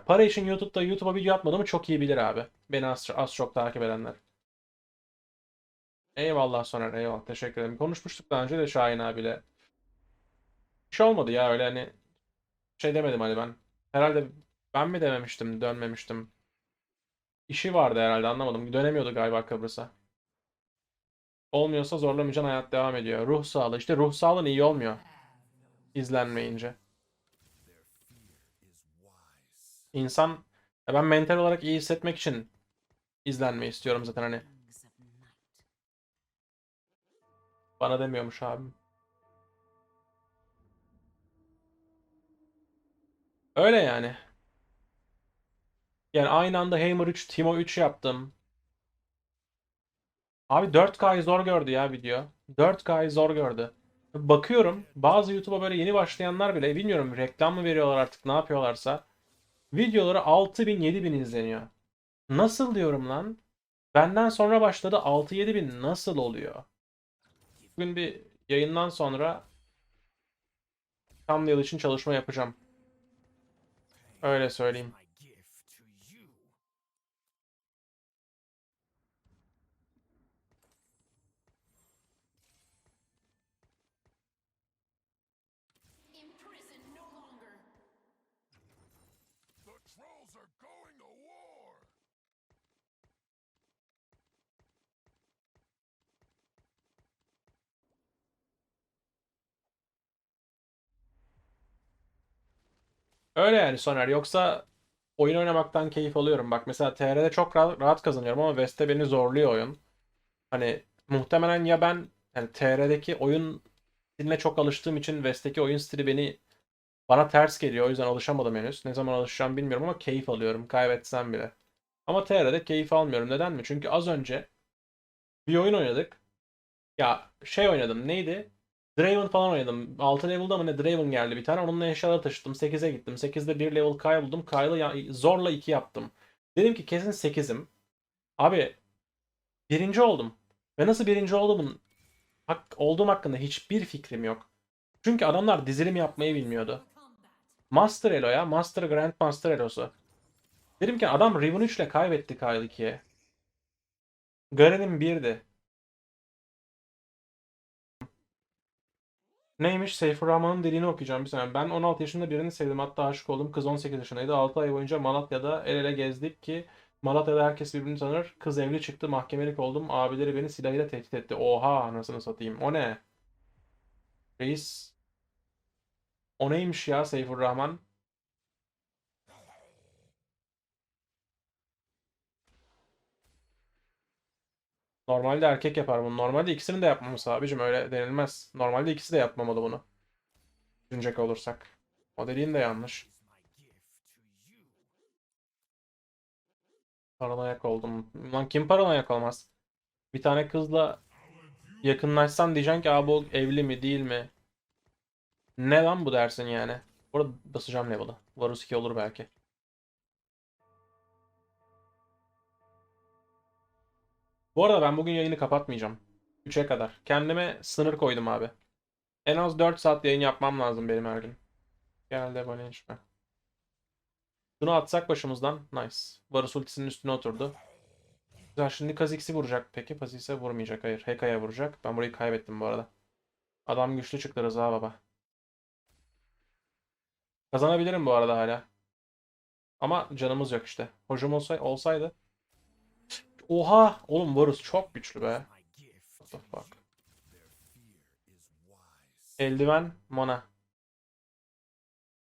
Para için YouTube'da YouTube'a video atmadığımı çok iyi bilir abi. Beni az, az çok takip edenler. Eyvallah Soner eyvallah teşekkür ederim. Konuşmuştuk daha önce de Şahin abiyle. Bir şey olmadı ya öyle hani şey demedim hani ben. Herhalde ben mi dememiştim dönmemiştim. İşi vardı herhalde anlamadım. Dönemiyordu galiba Kıbrıs'a. Olmuyorsa zorlamayacaksın hayat devam ediyor. Ruh sağlığı işte ruh sağlığın iyi olmuyor. İzlenmeyince. İnsan ben mental olarak iyi hissetmek için izlenmeyi istiyorum zaten hani. Bana demiyormuş abim. Öyle yani. Yani aynı anda Hammer 3, Timo 3 yaptım. Abi 4K'yı zor gördü ya video. 4K'yı zor gördü. Bakıyorum bazı YouTube'a böyle yeni başlayanlar bile bilmiyorum reklam mı veriyorlar artık ne yapıyorlarsa. Videoları 6000 7000 izleniyor. Nasıl diyorum lan? Benden sonra başladı 6-7 bin nasıl oluyor? Bugün bir yayından sonra Thumbnail için çalışma yapacağım. Öyle söyleyeyim. Öyle yani Soner. Yoksa oyun oynamaktan keyif alıyorum. Bak mesela TR'de çok rahat, rahat kazanıyorum ama West'te beni zorluyor oyun. Hani muhtemelen ya ben yani TR'deki oyun stiline çok alıştığım için West'teki oyun stili beni bana ters geliyor. O yüzden alışamadım henüz. Ne zaman alışacağım bilmiyorum ama keyif alıyorum. Kaybetsem bile. Ama TR'de keyif almıyorum. Neden mi? Çünkü az önce bir oyun oynadık. Ya şey oynadım. Neydi? Draven falan oynadım. 6 level'da mı ne Draven geldi bir tane. Onunla eşyaları taşıttım. 8'e gittim. 8'de 1 level Kayle buldum. Kyle'ı ya- zorla 2 yaptım. Dedim ki kesin 8'im. Abi birinci oldum. Ve nasıl birinci olduğumun hak, olduğum hakkında hiçbir fikrim yok. Çünkü adamlar dizilim yapmayı bilmiyordu. Master Elo ya. Master Grandmaster Elo'su. Dedim ki adam Riven 3 ile kaybetti Kyle 2'ye. Garen'in 1'di. Neymiş? Seyfur Rahman'ın dediğini okuyacağım bir saniye. Ben 16 yaşında birini sevdim. Hatta aşık oldum. Kız 18 yaşındaydı. 6 ay boyunca Malatya'da el ele gezdik ki Malatya'da herkes birbirini tanır. Kız evli çıktı. Mahkemelik oldum. Abileri beni silahıyla tehdit etti. Oha anasını satayım. O ne? Reis. O neymiş ya Seyfur Rahman? Normalde erkek yapar bunu. Normalde ikisinin de yapmaması abicim öyle denilmez. Normalde ikisi de yapmamalı bunu. Düşünecek olursak. O dediğin de yanlış. Paranoyak oldum. Lan kim paranoyak olmaz? Bir tane kızla yakınlaşsan diyeceksin ki abi o evli mi değil mi? Ne lan bu dersin yani? Burada basacağım level'ı. Varus 2 olur belki. Bu arada ben bugün yayını kapatmayacağım. 3'e kadar. Kendime sınır koydum abi. En az 4 saat yayın yapmam lazım benim her gün. Geldi abone içme. Şunu atsak başımızdan. Nice. Varus ultisinin üstüne oturdu. Güzel. Şimdi Kha'Zix'i vuracak peki. Kha'Zix'e vurmayacak. Hayır. Heka'ya vuracak. Ben burayı kaybettim bu arada. Adam güçlü çıktı Rıza baba. Kazanabilirim bu arada hala. Ama canımız yok işte. Hocam olsay olsaydı. Oha! Oğlum Varus çok güçlü be. What the fuck? Eldiven, mana.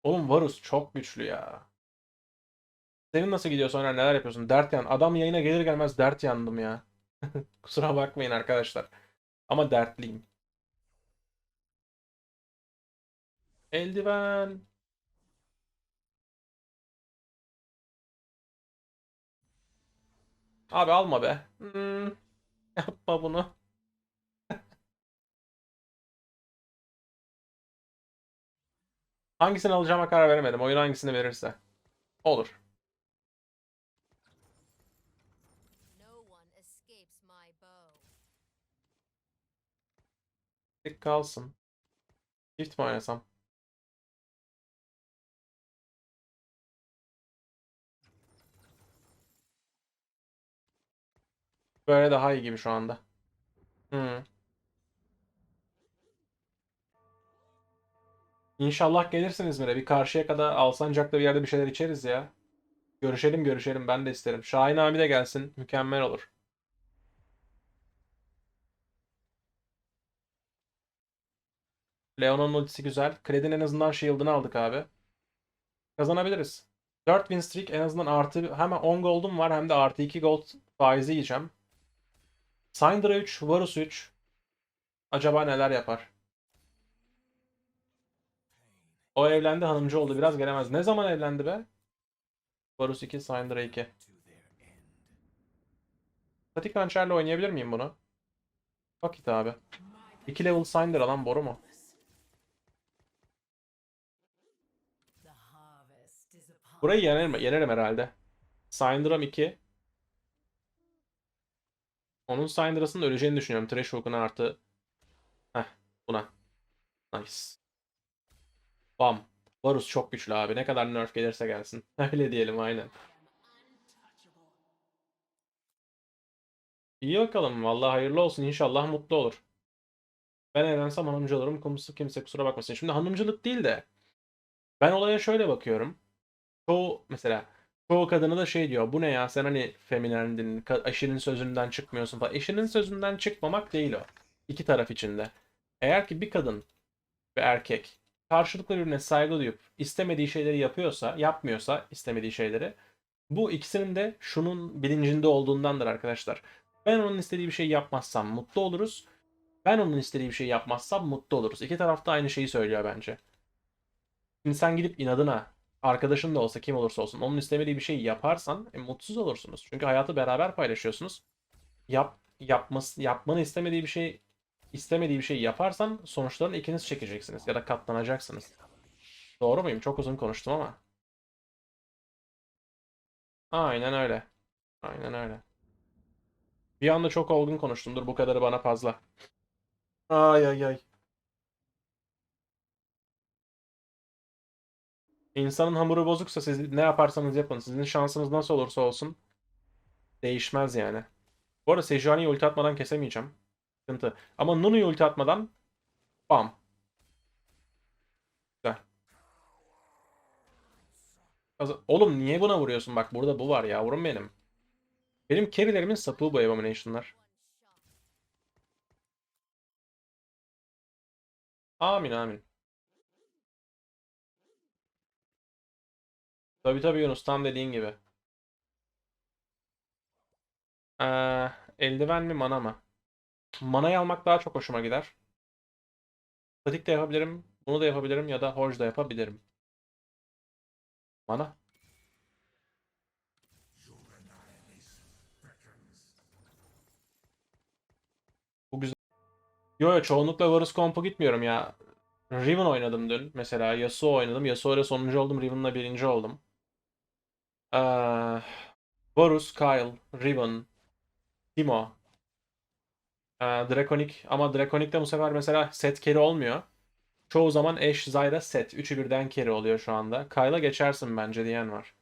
Oğlum Varus çok güçlü ya. Senin nasıl gidiyor sonra neler yapıyorsun? Dert yan. Adam yayına gelir gelmez dert yandım ya. Kusura bakmayın arkadaşlar. Ama dertliyim. Eldiven. Abi alma be. Hmm, yapma bunu. Hangisini alacağıma karar veremedim. Oyun hangisini verirse. Olur. Tek kalsın. Çift mi oynasam? Böyle daha iyi gibi şu anda. Hı. İnşallah gelirsin İzmir'e. Bir karşıya kadar Alsancak'ta bir yerde bir şeyler içeriz ya. Görüşelim görüşelim. Ben de isterim. Şahin abi de gelsin. Mükemmel olur. Leon'un ultisi güzel. Kredinin en azından shield'ını aldık abi. Kazanabiliriz. 4 win streak en azından artı hem 10 gold'um var hem de artı 2 gold faizi yiyeceğim. Syndra 3, Varus 3. Acaba neler yapar? O evlendi hanımcı oldu. Biraz gelemez. Ne zaman evlendi be? Varus 2, Syndra 2. Static Launcher'le oynayabilir miyim bunu? Vakit abi. 2 level Syndra lan boru mu? Burayı yenerim, yenerim herhalde. Syndra'm 2. Onun Syndra'sının öleceğini düşünüyorum. Trash Hook'una artı. Heh, buna. Nice. Bam. Varus çok güçlü abi. Ne kadar nerf gelirse gelsin. Öyle diyelim aynen. İyi bakalım. Vallahi hayırlı olsun. İnşallah mutlu olur. Ben eğlensem hanımcı olurum. Kumsu kimse kusura bakmasın. Şimdi hanımcılık değil de ben olaya şöyle bakıyorum. Çoğu mesela çoğu kadını da şey diyor. Bu ne ya sen hani feminendin. Eşinin sözünden çıkmıyorsun falan. Eşinin sözünden çıkmamak değil o. İki taraf içinde. Eğer ki bir kadın ve erkek karşılıklı birbirine saygı duyup istemediği şeyleri yapıyorsa, yapmıyorsa istemediği şeyleri bu ikisinin de şunun bilincinde olduğundandır arkadaşlar. Ben onun istediği bir şey yapmazsam mutlu oluruz. Ben onun istediği bir şey yapmazsam mutlu oluruz. İki taraf da aynı şeyi söylüyor bence. Şimdi sen gidip inadına arkadaşın da olsa kim olursa olsun onun istemediği bir şeyi yaparsan e, mutsuz olursunuz. Çünkü hayatı beraber paylaşıyorsunuz. Yap yapması yapmanı istemediği bir şey istemediği bir şey yaparsan sonuçlarını ikiniz çekeceksiniz ya da katlanacaksınız. Doğru muyum? Çok uzun konuştum ama. Aynen öyle. Aynen öyle. Bir anda çok olgun konuştum. Dur bu kadarı bana fazla. Ay ay ay. İnsanın hamuru bozuksa siz ne yaparsanız yapın. Sizin şansınız nasıl olursa olsun değişmez yani. Bu arada Sejuani'yi ulti atmadan kesemeyeceğim. Sıkıntı. Ama Nunu'yu ulti atmadan bam. Güzel. Oğlum niye buna vuruyorsun? Bak burada bu var yavrum benim. Benim carry'lerimin sapığı bu Abomination'lar. Amin amin. Tabii tabii Yunus tam dediğin gibi. Ee, eldiven mi mana mı? Manayı almak daha çok hoşuma gider. Statik de yapabilirim. Bunu da yapabilirim ya da Horge da yapabilirim. Mana. Bu güzel. Yo yo çoğunlukla Varus Comp'a gitmiyorum ya. Riven oynadım dün. Mesela Yasuo oynadım. Yasuo ile sonuncu oldum. Riven'la birinci oldum. Ee, Varus, Kyle, Riven, Timo. Ee, Draconic ama Draconic'te bu sefer mesela set carry olmuyor. Çoğu zaman Ashe, Zyra set. Üçü birden carry oluyor şu anda. Kyle'a geçersin bence diyen var.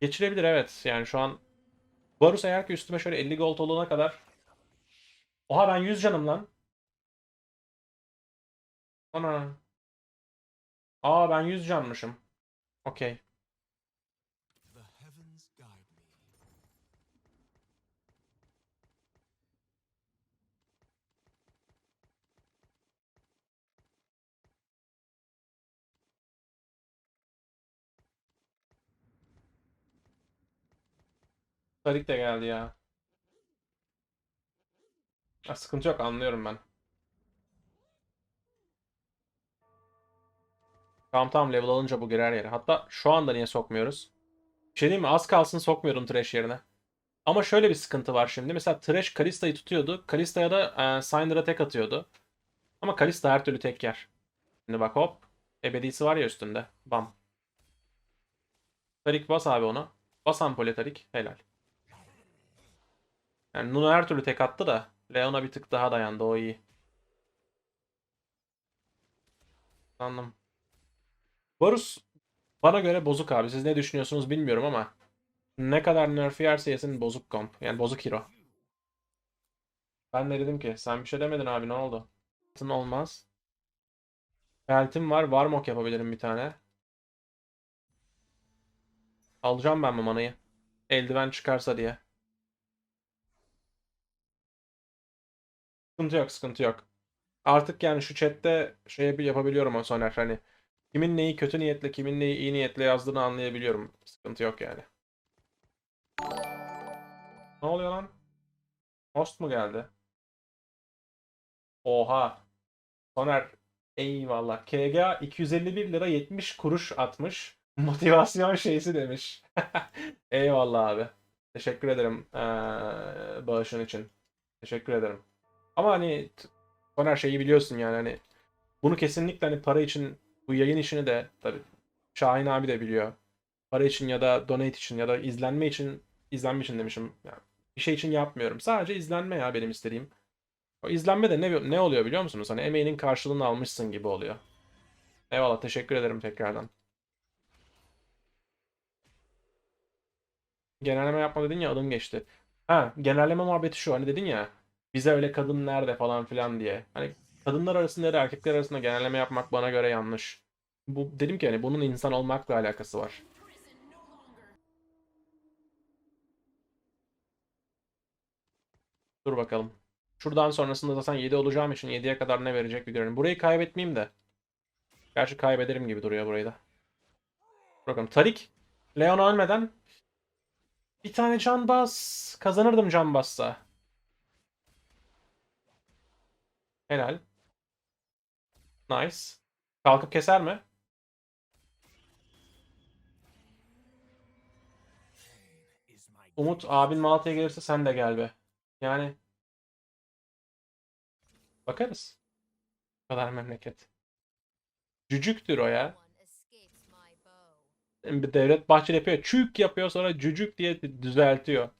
Geçirebilir evet. Yani şu an Varus eğer ki üstüme şöyle 50 gold olana kadar Oha ben 100 canım lan. Ana. Aa ben 100 canmışım. Okey. The heavens guide me. Tarik de geldi ya. Ha, sıkıntı yok anlıyorum ben. Tamam tamam level alınca bu girer yere. Hatta şu anda niye sokmuyoruz? Bir şey diyeyim mi? Az kalsın sokmuyordum Thresh yerine. Ama şöyle bir sıkıntı var şimdi. Mesela Thresh Kalista'yı tutuyordu. Kalista'ya da e, Syndra'a tek atıyordu. Ama Kalista her türlü tek yer. Şimdi bak hop. Ebedisi var ya üstünde. Bam. Tarik bas abi onu. Bas ampule Tarik. Helal. Yani Nunu her türlü tek attı da Leon'a bir tık daha dayandı o iyi. Anladım. Varus bana göre bozuk abi. Siz ne düşünüyorsunuz bilmiyorum ama ne kadar nerf yerse yesin bozuk komp. Yani bozuk hero. Ben de dedim ki sen bir şey demedin abi ne oldu? Altın olmaz. Beltim var. Varmok yapabilirim bir tane. Alacağım ben bu manayı. Eldiven çıkarsa diye. Sıkıntı yok, sıkıntı yok. Artık yani şu chatte şey yapabiliyorum o Soner hani kimin neyi kötü niyetle, kimin neyi iyi niyetle yazdığını anlayabiliyorum. Sıkıntı yok yani. Ne oluyor lan? Host mu geldi? Oha. Soner eyvallah. KG 251 lira 70 kuruş atmış. Motivasyon şeysi demiş. Eyvallah abi. Teşekkür ederim eee bağışın için. Teşekkür ederim. Ama hani Soner şeyi biliyorsun yani hani bunu kesinlikle hani para için bu yayın işini de tabii Şahin abi de biliyor. Para için ya da donate için ya da izlenme için izlenme için demişim. Yani bir şey için yapmıyorum. Sadece izlenme ya benim istediğim. O izlenme de ne, ne oluyor biliyor musunuz? Hani emeğinin karşılığını almışsın gibi oluyor. Eyvallah teşekkür ederim tekrardan. Genelleme yapma dedin ya adım geçti. Ha genelleme muhabbeti şu hani dedin ya bize öyle kadın nerede falan filan diye. Hani kadınlar arasında da erkekler arasında genelleme yapmak bana göre yanlış. Bu dedim ki hani bunun insan olmakla alakası var. Dur bakalım. Şuradan sonrasında zaten 7 olacağım için 7'ye kadar ne verecek bir görelim. Burayı kaybetmeyeyim de. Gerçi kaybederim gibi duruyor burayı da. Bakalım. Tarik. Leon ölmeden bir tane can bas. Kazanırdım can bassa. Helal. Nice. Kalkıp keser mi? Umut abin Malatya'ya gelirse sen de gel be. Yani bakarız. Bu kadar memleket. Cücüktür o ya. Bir Devlet Bahçeli yapıyor. Çük yapıyor sonra cücük diye düzeltiyor.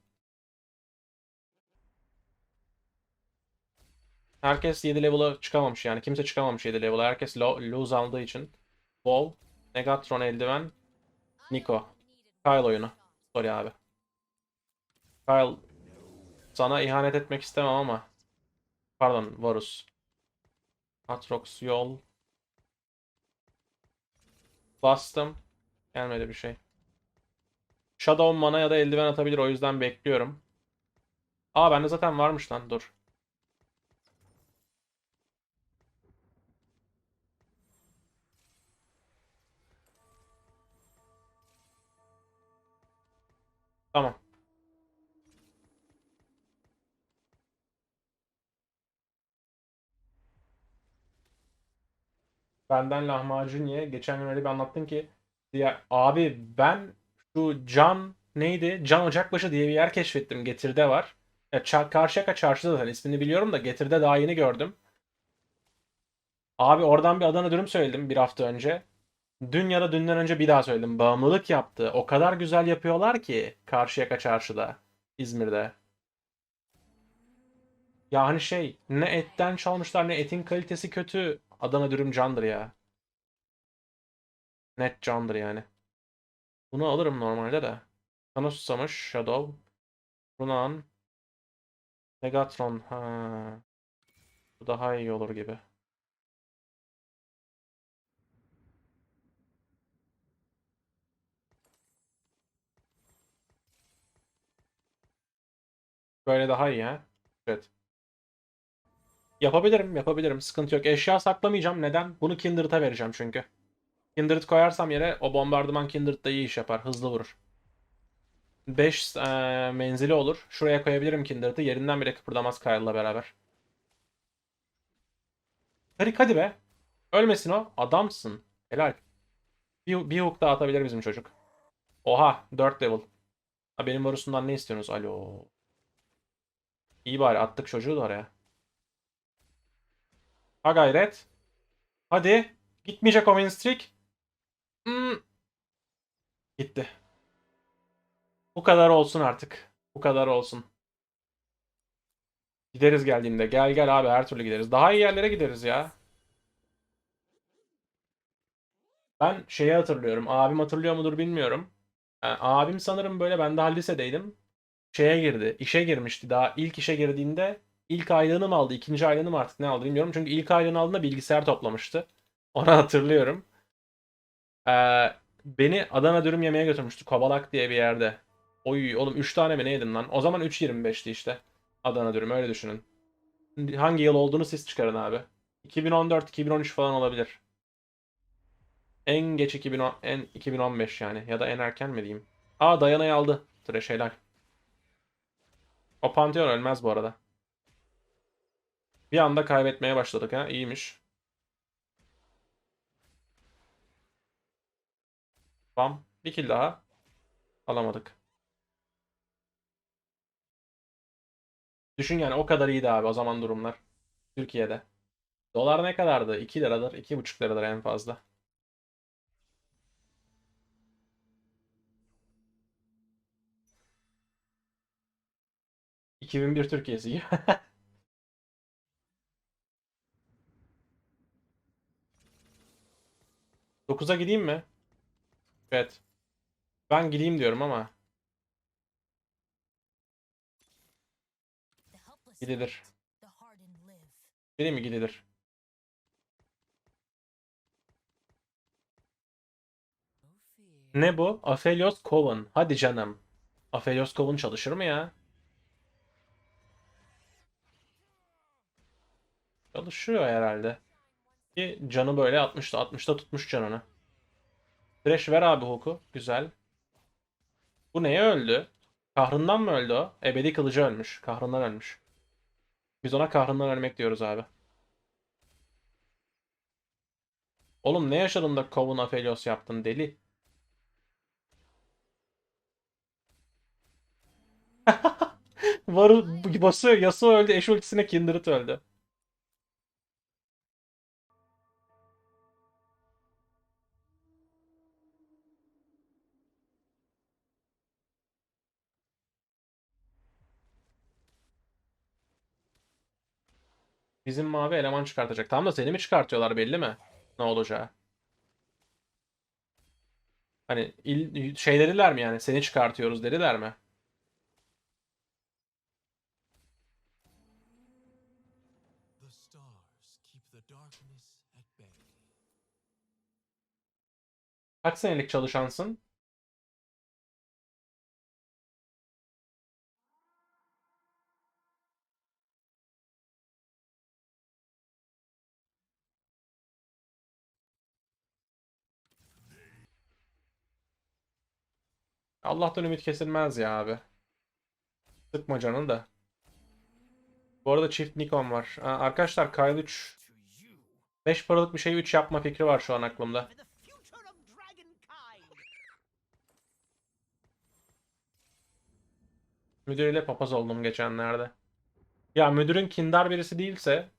Herkes 7 level'a çıkamamış yani. Kimse çıkamamış 7 level'a. Herkes lo- lose aldığı için. Wall, Negatron eldiven, Nico. Kyle oyunu. Sorry abi. Kyle sana ihanet etmek istemem ama. Pardon Varus. Atrox yol. Bastım. Gelmedi bir şey. Shadow mana ya da eldiven atabilir o yüzden bekliyorum. Aa bende zaten varmış lan dur. Tamam. Benden lahmacun ye. Geçen gün öyle bir anlattın ki. Ya abi ben şu Can neydi? Can Ocakbaşı diye bir yer keşfettim. Getir'de var. Ya Ça- Karşıyaka çarşıda zaten ismini biliyorum da Getir'de daha yeni gördüm. Abi oradan bir Adana dürüm söyledim bir hafta önce. Dün ya da dünden önce bir daha söyledim. Bağımlılık yaptı. O kadar güzel yapıyorlar ki Karşıyaka çarşıda. İzmir'de. Ya hani şey ne etten çalmışlar ne etin kalitesi kötü. Adana dürüm candır ya. Net candır yani. Bunu alırım normalde de. Sana susamış Shadow. Runan. Megatron. Ha. Bu daha iyi olur gibi. Böyle daha iyi ha. Evet. Yapabilirim, yapabilirim. Sıkıntı yok. Eşya saklamayacağım. Neden? Bunu Kindred'a vereceğim çünkü. Kindred koyarsam yere o bombardıman Kindred da iyi iş yapar. Hızlı vurur. 5 menzili olur. Şuraya koyabilirim Kindred'ı. Yerinden bile kıpırdamaz Kyle'la beraber. Hadi hadi be. Ölmesin o. Adamsın. Helal. Bir, bir hook daha atabilir bizim çocuk. Oha. 4 level. Ha, benim varusundan ne istiyorsunuz? Alo. İyi bari attık çocuğu da oraya. Ha gayret. Hadi. Gitmeyecek o win streak. Hmm. Gitti. Bu kadar olsun artık. Bu kadar olsun. Gideriz geldiğinde. Gel gel abi her türlü gideriz. Daha iyi yerlere gideriz ya. Ben şeyi hatırlıyorum. Abim hatırlıyor mudur bilmiyorum. Yani abim sanırım böyle ben daha lisedeydim. Şeye girdi. işe girmişti. Daha ilk işe girdiğinde ilk aylığını mı aldı, ikinci aylığını mı artık ne aldı bilmiyorum. Çünkü ilk aylığını aldığında bilgisayar toplamıştı. Onu hatırlıyorum. Ee, beni Adana dürüm yemeye götürmüştü. Kobalak diye bir yerde. Oy oğlum 3 tane mi ne lan? O zaman 3.25'ti işte. Adana dürüm öyle düşünün. Hangi yıl olduğunu siz çıkarın abi. 2014-2013 falan olabilir. En geç 2010, en 2015 yani. Ya da en erken mi diyeyim. Aa Dayana'yı aldı. Trash helal. O Pantheon ölmez bu arada. Bir anda kaybetmeye başladık ha. İyiymiş. Bam. Bir kill daha. Alamadık. Düşün yani o kadar iyiydi abi o zaman durumlar. Türkiye'de. Dolar ne kadardı? 2 liradır, 2,5 liradır en fazla. ...2001 Türkiye'si. 9'a gideyim mi? Evet. Ben gideyim diyorum ama gidilir. Gideyim mi gidilir. Ne bu? Aphelios Coven. Hadi canım. Aphelios Coven çalışır mı ya? Çalışıyor herhalde. Ki canı böyle 60'ta 60'ta tutmuş canını. Thresh ver abi hook'u. Güzel. Bu neye öldü? Kahrından mı öldü o? Ebedi kılıcı ölmüş. Kahrından ölmüş. Biz ona kahrından ölmek diyoruz abi. Oğlum ne yaşadın da Coven Aphelios yaptın deli? Varı basıyor. Yasuo öldü. Eş ultisine Kindred öldü. Bizim mavi eleman çıkartacak. Tam da seni mi çıkartıyorlar belli mi? Ne olacağı? Hani il, şey dediler mi yani? Seni çıkartıyoruz dediler mi? Kaç senelik çalışansın? Allah'tan ümit kesilmez ya abi. Sıkma canını da. Bu arada çift Nikon var. Aa, Arkadaşlar Kyle 3 To you, 5 paralık bir şey 3 yapma fikri var şu an aklımda. Müdürüyle papaz oldum geçenlerde. Ya müdürün kindar birisi değilse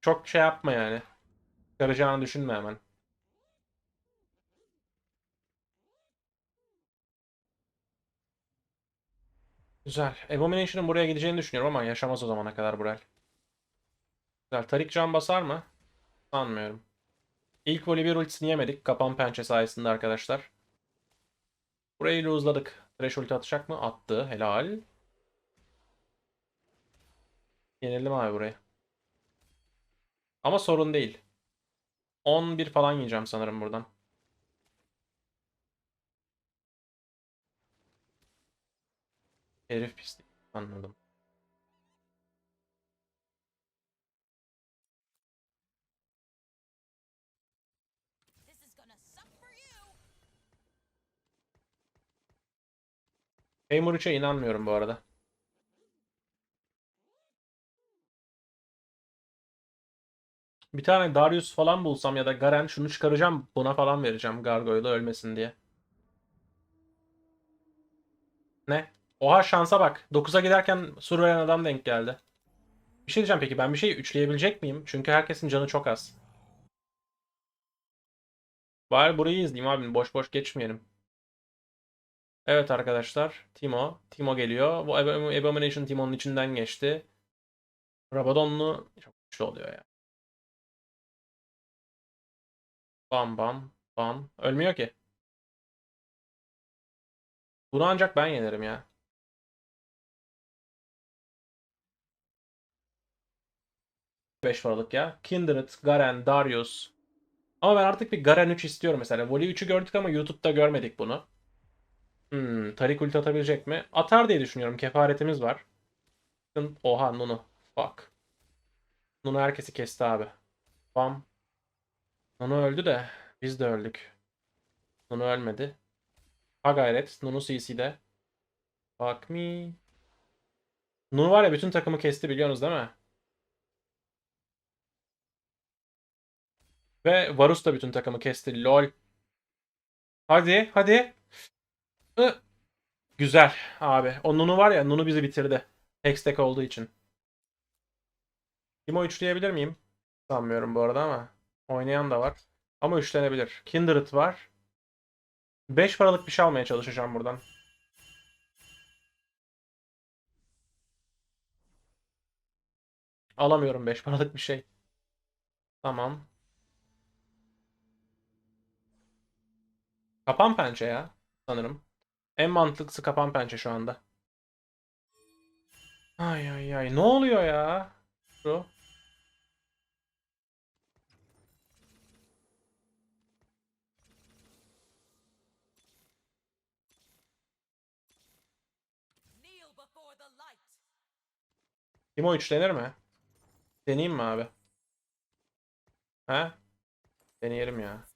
çok şey yapma yani. Çıkaracağını düşünme hemen. Güzel. Abomination'ın buraya gideceğini düşünüyorum ama yaşamaz o zamana kadar Burel. Güzel. Tarik can basar mı? Sanmıyorum. İlk Volibear ultisini yemedik. Kapan pençe sayesinde arkadaşlar. Burayı lose'ladık. Thresh ulti atacak mı? Attı. Helal. Yenildim abi burayı. Ama sorun değil. 11 falan yiyeceğim sanırım buradan. Herif pislik. Anladım. Haymur 3'e inanmıyorum bu arada. Bir tane Darius falan bulsam ya da Garen şunu çıkaracağım buna falan vereceğim Gargoyle'ı ölmesin diye. Ne? Oha şansa bak. 9'a giderken Surveyan adam denk geldi. Bir şey diyeceğim peki ben bir şeyi üçleyebilecek miyim? Çünkü herkesin canı çok az. Bari burayı izleyeyim abi boş boş geçmeyelim. Evet arkadaşlar. Timo. Timo geliyor. Bu Ab- Abomination Timo'nun içinden geçti. Rabadonlu çok güçlü oluyor ya. Bam bam bam. Ölmüyor ki. Bunu ancak ben yenerim ya. 5 paralık ya. Kindred, Garen, Darius. Ama ben artık bir Garen 3 istiyorum mesela. Voli 3'ü gördük ama YouTube'da görmedik bunu. Hmm, Tarik ulti atabilecek mi? Atar diye düşünüyorum. Kefaretimiz var. Oha Nunu. Fuck. Nunu herkesi kesti abi. Bam. Nunu öldü de biz de öldük. Nunu ölmedi. Ha gayret. Nunu CC'de. Fuck me. Nunu var ya bütün takımı kesti biliyorsunuz değil mi? Ve Varus da bütün takımı kesti. LOL. Hadi hadi. Hı. Güzel abi. O Nunu var ya Nunu bizi bitirdi. Hextech olduğu için. Timo üçleyebilir miyim? Sanmıyorum bu arada ama. Oynayan da var. Ama üçlenebilir. Kindred var. 5 paralık bir şey almaya çalışacağım buradan. Alamıyorum 5 paralık bir şey. Tamam. Kapan pençe ya. Sanırım. En mantıklısı kapan pençe şu anda. Ay ay ay. Ne oluyor ya? Şu. Timo 3 denir mi? Deneyeyim mi abi? He? Deneyelim ya.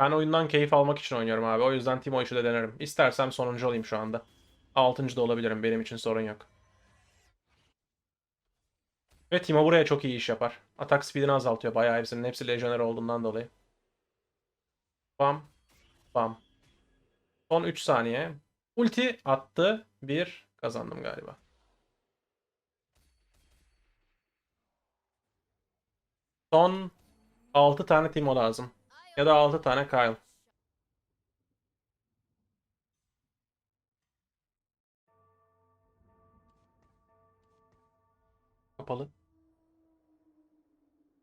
Ben oyundan keyif almak için oynuyorum abi. O yüzden 3'ü de denerim. İstersem sonuncu olayım şu anda. Altıncı da olabilirim. Benim için sorun yok. Ve Timo buraya çok iyi iş yapar. Atak speedini azaltıyor bayağı hepsinin. Hepsi lejyoner olduğundan dolayı. Bam. Bam. Son 3 saniye. Ulti attı. 1 kazandım galiba. Son 6 tane Timo lazım. Ya da 6 tane Kyle. Kapalı.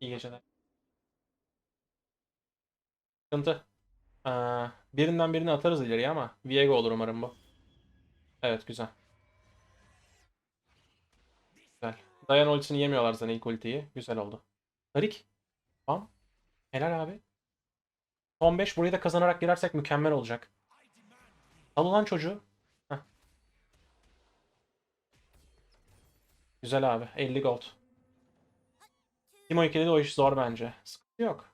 İyi geceler. Sıkıntı. Aa, birinden birini atarız ileriye ama Viego olur umarım bu. Evet güzel. Güzel. Dayan ultisini yemiyorlar zaten ilk ultiyi. Güzel oldu. Tarik. Bam. Helal abi. Son 5 burayı da kazanarak girersek mükemmel olacak. Al ulan çocuğu. Heh. Güzel abi. 50 gold. Timo 2'de de o iş zor bence. Sıkıntı yok.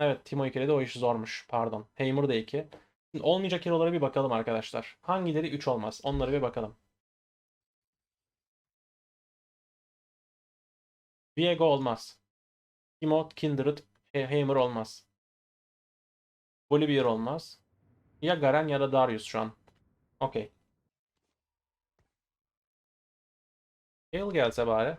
Evet Timo 2'de de o iş zormuş. Pardon. Heimer de 2. Şimdi olmayacak hero'lara bir bakalım arkadaşlar. Hangileri 3 olmaz? Onlara bir bakalım. Viego olmaz. Timo, Kindred, Heimer olmaz. Bolivir olmaz. Ya Garen ya da Darius şu an. Okey. Gale gelse bari.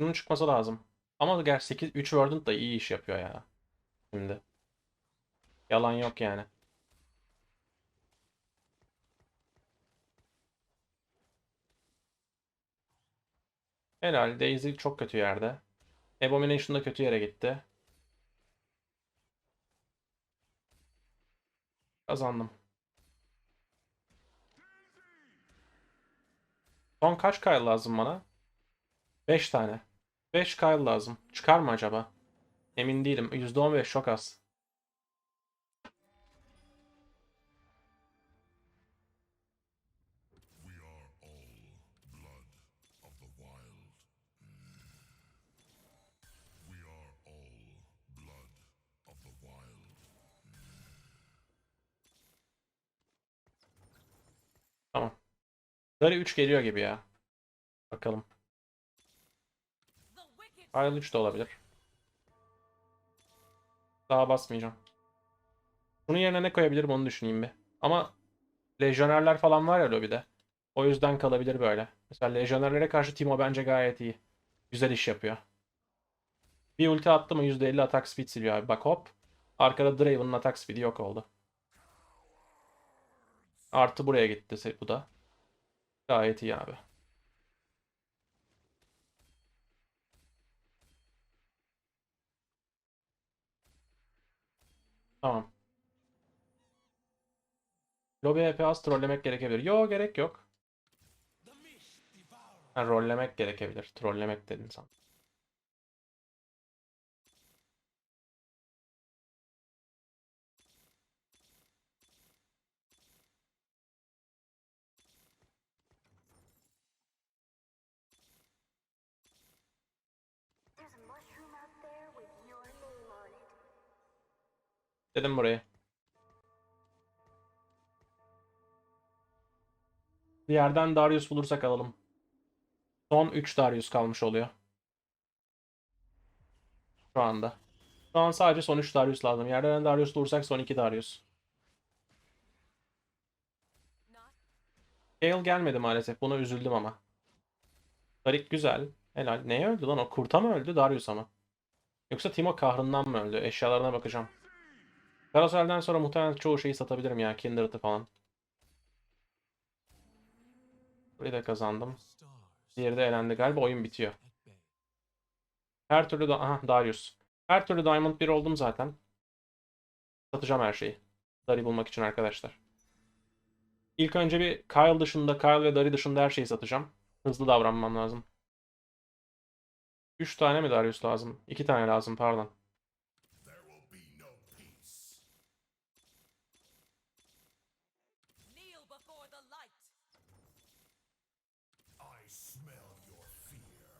Bunun çıkması lazım. Ama gerçi 8 3 Verdant da iyi iş yapıyor ya. Şimdi. Yalan yok yani. Helal. Daisy çok kötü yerde. Abomination da kötü yere gitti. Kazandım. Son kaç Kyle lazım bana? 5 tane. 5 Kyle lazım. Çıkar mı acaba? Emin değilim. %15 çok az. Tamam. Dari 3 geliyor gibi ya. Bakalım. Ayrıl 3 de olabilir. Daha basmayacağım. Bunun yerine ne koyabilirim onu düşüneyim bir. Ama lejyonerler falan var ya lobide. O yüzden kalabilir böyle. Mesela lejyonerlere karşı Timo bence gayet iyi. Güzel iş yapıyor. Bir ulti attı mı %50 atak speed siliyor abi. Bak hop. Arkada Draven'ın atak speed'i yok oldu. Artı buraya gitti bu da. Gayet iyi abi. Tamam. Lobby EP az trollemek gerekebilir. Yo gerek yok. Ha, rollemek gerekebilir. Trollemek dedin sen. Dedim burayı. Bir yerden Darius bulursak alalım. Son 3 Darius kalmış oluyor. Şu anda. Şu an sadece son 3 Darius lazım. Yerden Darius bulursak son 2 Darius. Gale gelmedi maalesef. Buna üzüldüm ama. Tarik güzel. Helal. Neye öldü lan o? Kurt'a mı öldü? Darius'a mı? Yoksa Timo kahrından mı öldü? Eşyalarına bakacağım. Carousel'den sonra muhtemelen çoğu şeyi satabilirim ya. Kindred'ı falan. Burayı da kazandım. Diğeri de elendi galiba. Oyun bitiyor. Her türlü da... Aha Darius. Her türlü Diamond 1 oldum zaten. Satacağım her şeyi. Dari bulmak için arkadaşlar. İlk önce bir Kyle dışında, Kyle ve Dari dışında her şeyi satacağım. Hızlı davranmam lazım. 3 tane mi Darius lazım? 2 tane lazım pardon. Smell your fear.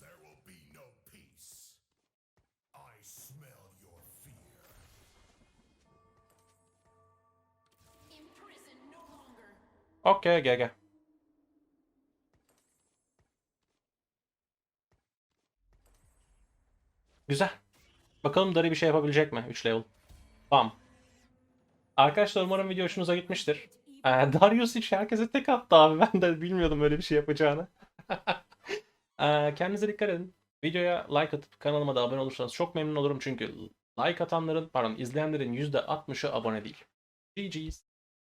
There will be no peace. I smell your fear. Okey GG. Güzel. Bakalım Dari bir şey yapabilecek mi? 3 level. Bam. Arkadaşlar umarım video hoşunuza gitmiştir. Ee, Darius hiç herkese tek attı abi. Ben de bilmiyordum öyle bir şey yapacağını. Ee, kendinize dikkat edin. Videoya like atıp kanalıma da abone olursanız çok memnun olurum. Çünkü like atanların, pardon izleyenlerin %60'ı abone değil. GG's.